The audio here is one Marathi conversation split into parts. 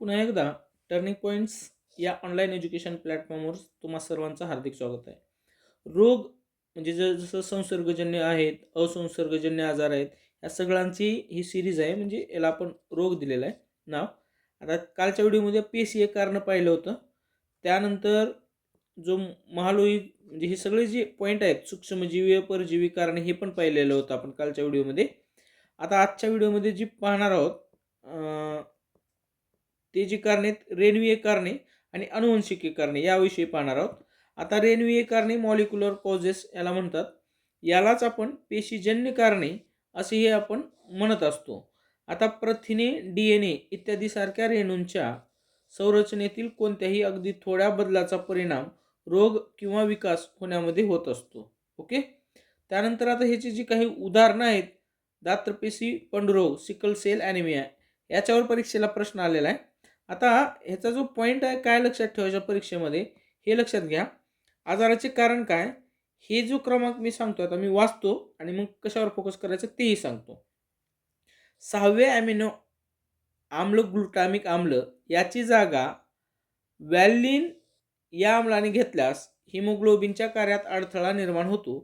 पुन्हा एकदा टर्निंग पॉईंट्स या ऑनलाईन एज्युकेशन प्लॅटफॉर्मवर तुम्हा सर्वांचं हार्दिक स्वागत आहे. रोग म्हणजे ज जसं संसर्गजन्य आहेत असंसर्गजन्य आजार आहेत या सगळ्यांची ही सिरीज आहे म्हणजे याला आपण रोग दिलेला आहे नाव. आता कालच्या व्हिडिओमध्ये पेशी एक कारण पाहिलं होतं. त्यानंतर जो महालोई म्हणजे हे सगळे जे पॉईंट आहेत सूक्ष्मजीवी परजीवी कारण हे पण पाहिलेलं होतं आपण कालच्या व्हिडिओमध्ये. आता आजच्या व्हिडिओमध्ये जी पाहणार आहोत ते जी कारणे आहेत, रेणवीय कारणे आणि अनुवंशिकी कारणे याविषयी पाहणार आहोत. आता रेणवीय कारणे मॉलिक्युलर कॉजेस याला म्हणतात. यालाच आपण पेशीजन्य कारणे असेही आपण म्हणत असतो. आता प्रथिने डी एन ए इत्यादीसारख्या रेणूंच्या संरचनेतील कोणत्याही अगदी थोड्या बदलाचा परिणाम रोग किंवा विकास होण्यामध्ये होत असतो. ओके? त्यानंतर आता ह्याची जी काही उदाहरणं आहेत दात्रपेशी पंडरोग सिकल सेल ॲनिमिया याच्यावर परीक्षेला प्रश्न आलेला आहे. आता ह्याचा जो पॉईंट आहे काय लक्षात ठेवायच्या परीक्षेमध्ये? हे लक्षात घ्या. आजाराचे कारण काय? हे जो क्रमांक मी सांगतो आता मी वाचतो आणि मग कशावर फोकस करायचं तेही सांगतो. सहावे ॲमिनो आम्ल ग्लुटामिक आम्ल याची जागा व्हॅलिन या आम्लाने घेतल्यास हिमोग्लोबिनच्या कार्यात अडथळा निर्माण होतो.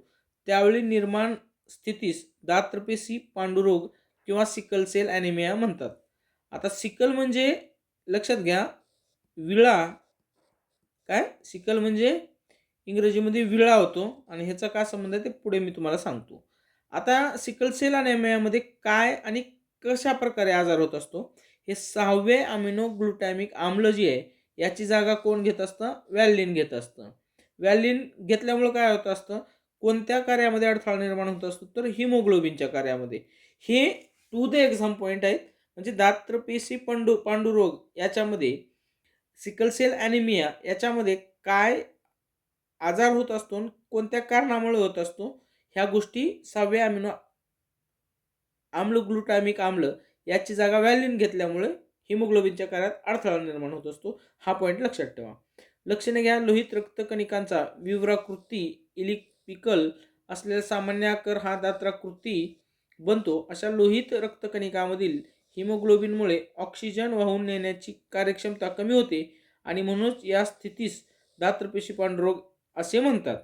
त्यावेळी निर्माण स्थितीस दात्रपेशी पांडुरोग किंवा सिकल सेल ॲनिमिया म्हणतात. आता सिकल म्हणजे लक्षात घ्या. विळा काय? सिकल म्हणजे इंग्रजीमध्ये विळा होतो आणि ह्याचा काय संबंध आहे ते पुढे मी तुम्हाला सांगतो. आता सिकल सेल अनेमियामध्ये काय आणि कशा प्रकारे आजार होत असतो? हे सहावे अमिनो ग्लुटॅमिक आम्ल जी आहे याची जागा कोण घेत असतं? व्हॅलिन घेत असतं. व्हॅलिन घेतल्यामुळं काय होत असतं? कोणत्या कार्यामध्ये अडथळा निर्माण होत असतो? तर हिमोग्लोबिनच्या कार्यामध्ये. हे टू द एक्झाम पॉईंट आहेत. म्हणजे दात्रपेशी पांडू पांडुरोग याच्यामध्ये सिकलसेल ॲनिमिया याच्यामध्ये काय आजार होत असतो आणि कोणत्या कारणामुळे होत असतो ह्या गोष्टी सहावे अमिनो आम्ल ग्लुटामिक आम्ल याची जागा व्हॅलिन घेतल्यामुळे हिमोग्लोबिनच्या कार्यात अडथळा निर्माण होत असतो. हा पॉईंट लक्षात ठेवा. लक्षणे घ्या. लोहित रक्तकणिकांचा विवराकृती इलिपिकल असलेला सामान्य आकार हा दात्राकृती बनतो. अशा लोहित रक्तकणिकामधील हिमोग्लोबिनमुळे ऑक्सिजन वाहून नेण्याची कार्यक्षमता कमी होते आणि म्हणूनच या स्थितीस दात्रपेशी पांडुरोग असे म्हणतात.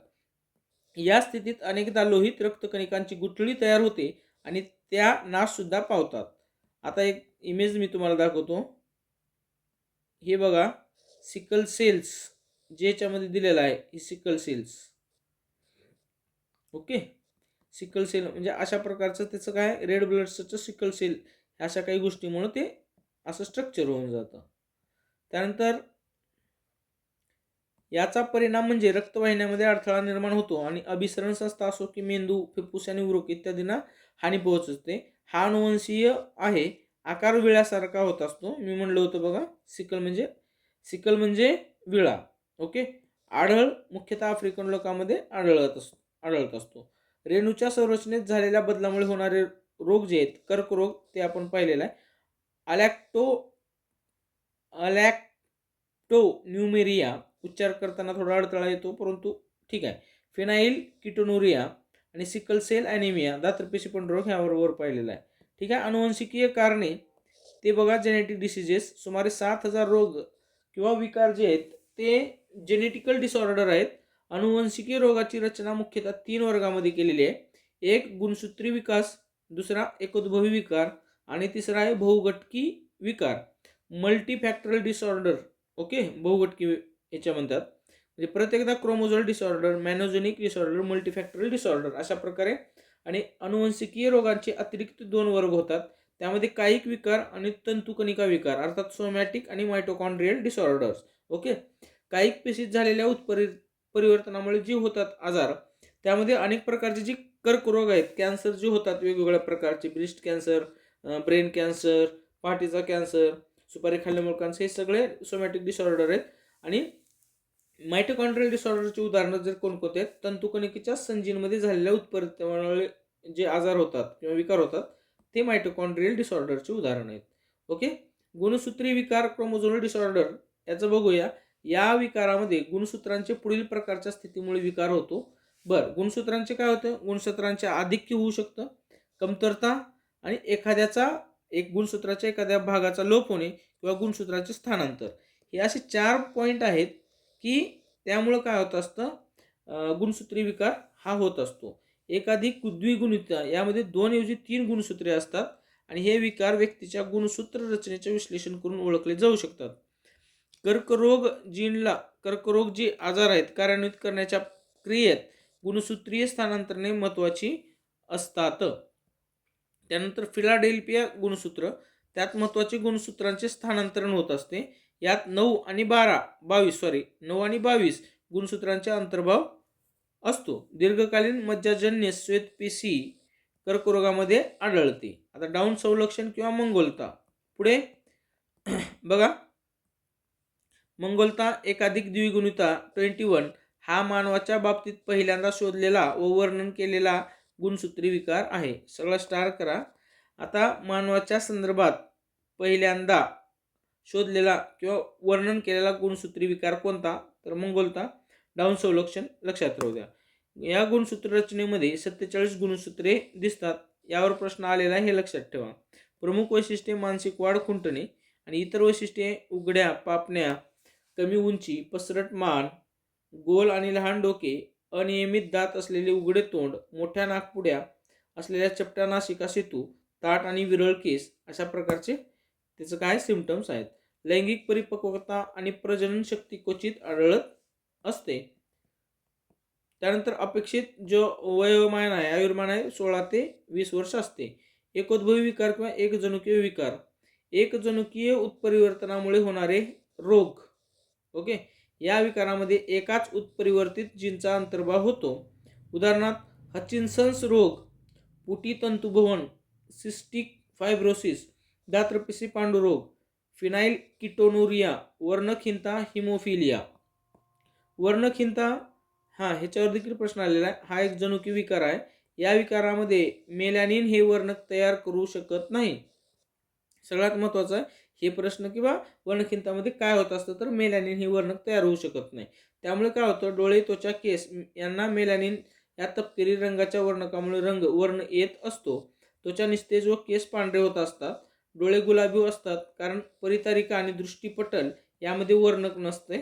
या स्थितीत अनेकदा लोहित रक्तकणिकांची गुठळी तयार होते आणि त्या नाशसुद्धा पावतात. आता एक इमेज मी तुम्हाला दाखवतो. हे बघा सिकल सेल्स जे याच्यामध्ये दिलेलं आहे ही sickle cells okay sickle cell म्हणजे अशा प्रकारचं त्याचं काय? रेड ब्लड सेलचं सिकल सेल अशा काही गोष्टीमुळं ते असं स्ट्रक्चर होऊन जातं. त्यानंतर याचा परिणाम म्हणजे रक्तवाहिन्यामध्ये अडथळा निर्माण होतो आणि अभिसरण संस्था असो की मेंदू फुफ्फुस आणि उरोक इत्यादींना हानी पोहोचते. हा अनुवंशीय आहे. आकार विळ्यासारखा होत असतो. मी म्हणलं होतं बघा सिकल म्हणजे सिकल म्हणजे विळा ओके? आढळ मुख्यतः आफ्रिकन लोकांमध्ये आढळत असतो आढळत असतो. रेणूच्या संरचनेत झालेल्या बदलामुळे होणारे रोग जे आहेत कर्करोग ते आपण पाहिलेला आहे. अलॅक्टो अलॅक्टो न्युमेरिया उच्चार करताना थोडा अडथळा येतो परंतु ठीक आहे. फिनाईल किटोनुरिया आणि सिकल सेल ॲनिमिया दात्रपेशी पण रोग ह्याबरोबर पाहिलेला आहे. ठीक आहे अनुवंशिकीय कारणे ते बघा जेनेटिक डिसिजेस सुमारे सात हजार रोग किंवा विकार जे आहेत ते जेनेटिकल डिसऑर्डर आहेत. अनुवंशिकीय रोगाची रचना मुख्यतः तीन वर्गामध्ये केलेली आहे. एक गुणसूत्री विकास दुसरा एकोद्भवी विकार आणि तिसरा आहे बहुघटकी विकार. मल्टीफॅक्टरल डिसऑर्डर ओके बहुघटकी याच्या म्हणतात. म्हणजे प्रत्येकदा chromosomal disorder monogenic disorder multifactorial disorder अशा प्रकारे आणि अनुवंशिकीय रोगांचे अतिरिक्त दोन वर्ग होतात. त्यामध्ये कायिक विकार आणि तंतुकणिका विकार अर्थात सोमॅटिक आणि मायटोकॉन्ड्रियल डिसऑर्डर्स ओके कायिक पेशीत झालेल्या उत्परि परिवर्तनामुळे जे होतात आजार त्यामध्ये अनेक प्रकारचे जी कर्करोग आहेत. कॅन्सर जे होतात वेगवेगळ्या प्रकारचे. ब्रेस्ट कॅन्सर ब्रेन कॅन्सर पाठीचा कॅन्सर सुपारी खाल्ल्यामुळे कॅन्सर हे सगळे सोमॅटिक डिसऑर्डर आहेत. आणि मायटोकॉन्ड्रियल डिसऑर्डरची उदाहरणं जर कोणकोणते आहेत तंतुकणिकेच्या संजीनमध्ये झालेल्या उत्परिवर्तनामुळे जे आजार होतात किंवा विकार होतात ते मायटोकॉन्ड्रियल डिसऑर्डरचे उदाहरण आहेत. ओके? गुणसूत्री विकार क्रोमोझोनल डिसऑर्डर याचं बघूया. या विकारामध्ये गुणसूत्रांचे पुढील प्रकारच्या स्थितीमुळे विकार होतो. बरं गुणसूत्रांचे काय होतं? गुणसूत्रांचे आधिक्य होऊ शकतं कमतरता आणि एखाद्याचा एक गुणसूत्राच्या एखाद्या भागाचा लोप होणे किंवा गुणसूत्राचे स्थानांतर. हे असे चार पॉईंट आहेत की त्यामुळं काय होत असतं? गुणसूत्री विकार हा होत असतो. एकाधिक द्विगुणित यामध्ये दोन ऐवजी तीन गुणसूत्रे असतात आणि हे विकार व्यक्तीच्या गुणसूत्र रचनेचे विश्लेषण करून ओळखले जाऊ शकतात. कर्करोग जीनला कर्करोग जी आजार आहेत कार्यान्वित करण्याच्या क्रियेत गुणसूत्रीय स्थानांतरणे महत्त्वाची असतात. त्यानंतर फिलाडेल्फिया गुणसूत्र त्यात महत्त्वाचे गुणसूत्रांचे स्थानांतरण होत असते. यात नऊ आणि बारा बावीस सॉरी नऊ आणि बावीस गुणसूत्रांचा अंतर्भाव असतो. दीर्घकालीन मज्जाजन्य श्वेतपेशी कर्करोगामध्ये आढळते. आता डाऊन संलक्षण किंवा मंगोलता. पुढे बघा. मंगोलता एकाधिक द्विगुणिता ट्वेंटी वन हा मानवाच्या बाबतीत पहिल्यांदा शोधलेला व वर्णन केलेला गुणसूत्री विकार आहे. सगळं स्टार करा. आता मानवाच्या संदर्भात पहिल्यांदा शोधलेला किंवा वर्णन केलेला गुणसूत्री विकार कोणता? तर मंगोलता. डाऊन संलक्षण लक्षात राहू द्या. या गुणसूत्र रचनेमध्ये सत्तेचाळीस गुणसूत्रे दिसतात. यावर प्रश्न आलेला हे लक्षात ठेवा. प्रमुख वैशिष्ट्ये मानसिक वाढ खुंटणे आणि इतर वैशिष्ट्ये उघड्या पापण्या कमी उंची पसरट मान गोल आणि लहान डोके अनियमित दात असलेले उघडे तोंड मोठ्या नागपुड्या असलेल्या चपट्या नाशिका सेतू ताट आणि विरळ केस अशा प्रकारचे त्याचं काय सिमटम्स आहेत? लैंगिक परिपक्वता आणि प्रजनन शक्ती क्वचित आढळत असते. त्यानंतर अपेक्षित जो वयोमान आहे आयुर्मान आहे सोळा ते वीस वर्ष असते. एकोद्भवी विकार किंवा एकजनुकीय विकार. एकजनुकीय उत्परिवर्तनामुळे होणारे रोग. ओके? या विकारामध्ये एकाच उत्परिवर्तित जीनचा अंतर्भाव होतो. उदाहरणार्थ हचिन्सन्स रोग पुटी तंतुभवन सिस्टिक फायब्रोसिस दात्रपिसी पांडुरोग फिनाईल किटोनुरिया वर्णखिंता हिमोफिलिया. वर्णखिंता हा ह्याच्यावर देखील प्रश्न आलेला आहे. हा एक जनुकी विकार आहे. या विकारामध्ये मेलॅनिन हे वर्णक तयार करू शकत नाही. सगळ्यात महत्त्वाचं आहे हे प्रश्न किंवा वर्णखिंतामध्ये काय होत असतं तर मेलॅनिन हे वर्णक तयार होऊ शकत नाही. त्यामुळे काय होतं? डोळे त्वचा केस यांना मेलॅनिन या तपकिरी रंगाच्या वर्णकामुळे रंग वर्ण येत असतो. त्वचा निस्तेज व केस पांढरे होत असतात. डोळे गुलाबी असतात कारण परितारिका आणि दृष्टीपटल यामध्ये वर्णक नसते.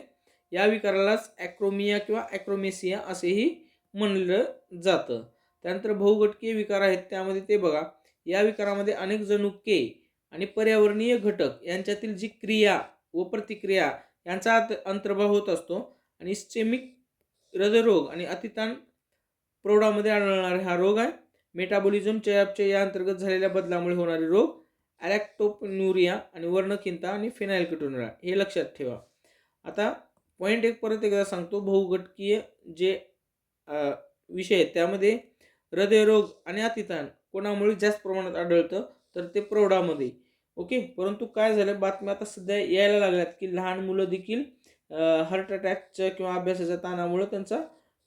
या विकारालाच ॲक्रोमिया किंवा ॲक्रोमेसिया असेही म्हणलं जातं. त्यानंतर बहुघटकीय विकार आहेत. त्यामध्ये ते बघा. या विकारामध्ये अनेक जणू के आणि पर्यावरणीय घटक यांच्यातील जी क्रिया व प्रतिक्रिया यांचा अंतर्भाव होत असतो आणि स्टेमिक हृदयरोग आणि अतिताण प्रौढामध्ये आढळणारा हा रोग आहे. मेटाबॉलिझम चयापचय या अंतर्गत झालेल्या बदलामुळे होणारे रोग ॲलॅक्टोपन्युरिया आणि वर्णखिंता आणि फिनाइलकिटोनुरिया हे लक्षात ठेवा. आता पॉईंट एक परत एकदा सांगतो. बहुघटकीय जे विषय आहेत त्यामध्ये हृदयरोग आणि अतिताण कोणामुळे जास्त प्रमाणात आढळतं? तर ते प्रौढामध्ये. ओके? परंतु काय झालं? बातम्या आता सध्या यायला लागल्यात की लहान मुलं देखील हार्ट अटॅकच्या किंवा अभ्यासाच्या ताणामुळं त्यांचा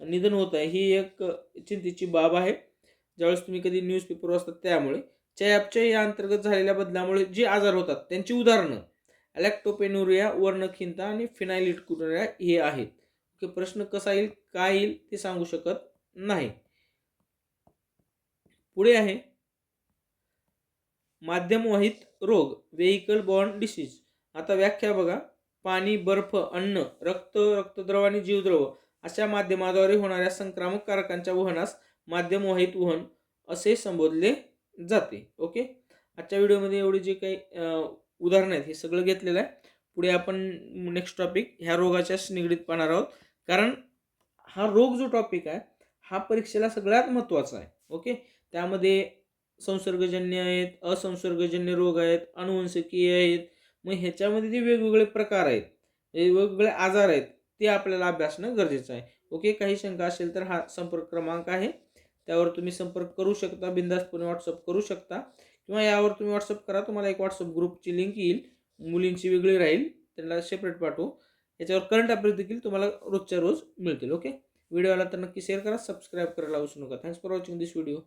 निधन होत आहे. ही एक चिंतेची बाब आहे. ज्यावेळेस तुम्ही कधी न्यूजपेपर वाचतात त्यामुळे. चयापच्या या अंतर्गत झालेल्या बदलामुळे जे आजार होतात त्यांची उदाहरणं. ॲलॅक्टोपेनुरिया वर्णखिंता आणि फिनायलिटकुरिया हे आहेत. ओके? प्रश्न कसा येईल काय येईल ते सांगू शकत नाही. पुढे आहे. माध्यमवाहित रोग व्हेइकल बॉर्न डिसीज आता व्याख्या बघा. पाणी बर्फ अन्न रक्त रक्तद्रव आणि जीवद्रव अशा माध्यमाद्वारे होणाऱ्या संक्रामक कारकांच्या वहनास माध्यमवाहित वहन असे संबोधले जाते. ओके? आजच्या व्हिडिओमध्ये एवढी जे काही उदाहरणं आहेत हे सगळं घेतलेलं आहे. पुढे आपण नेक्स्ट टॉपिक ह्या रोगाच्याच निगडीत पाहणार आहोत. कारण हा रोग जो टॉपिक आहे हा परीक्षेला सगळ्यात महत्त्वाचा आहे. ओके? त्यामध्ये संसर्गजन्य आहेत असंसर्गजन्य रोग आहेत अनुवंशकीय आहेत मग ह्याच्यामध्ये जे वेगवेगळे प्रकार आहेत हे वेगवेगळे आजार आहेत ते आपल्याला अभ्यासणं गरजेचं आहे. ओके काही शंका असेल तर हा संपर्क क्रमांक आहे. त्यावर तुम्ही संपर्क करू शकता बिंदास्तपणे व्हॉट्सअप करू शकता. किंवा यावर तुम्ही व्हॉट्सअप करा तुम्हाला एक व्हॉट्सअप ग्रुपची लिंक येईल. मुलींची वेगळी राहील त्यांना सेपरेट पाठवू. याच्यावर करंट अपडेट देखील तुम्हाला रोजच्या रोज मिळतील ओके. व्हिडिओ आला तर नक्की शेअर करा सबस्क्राईब करायला विसरू नका. Thanks for watching this video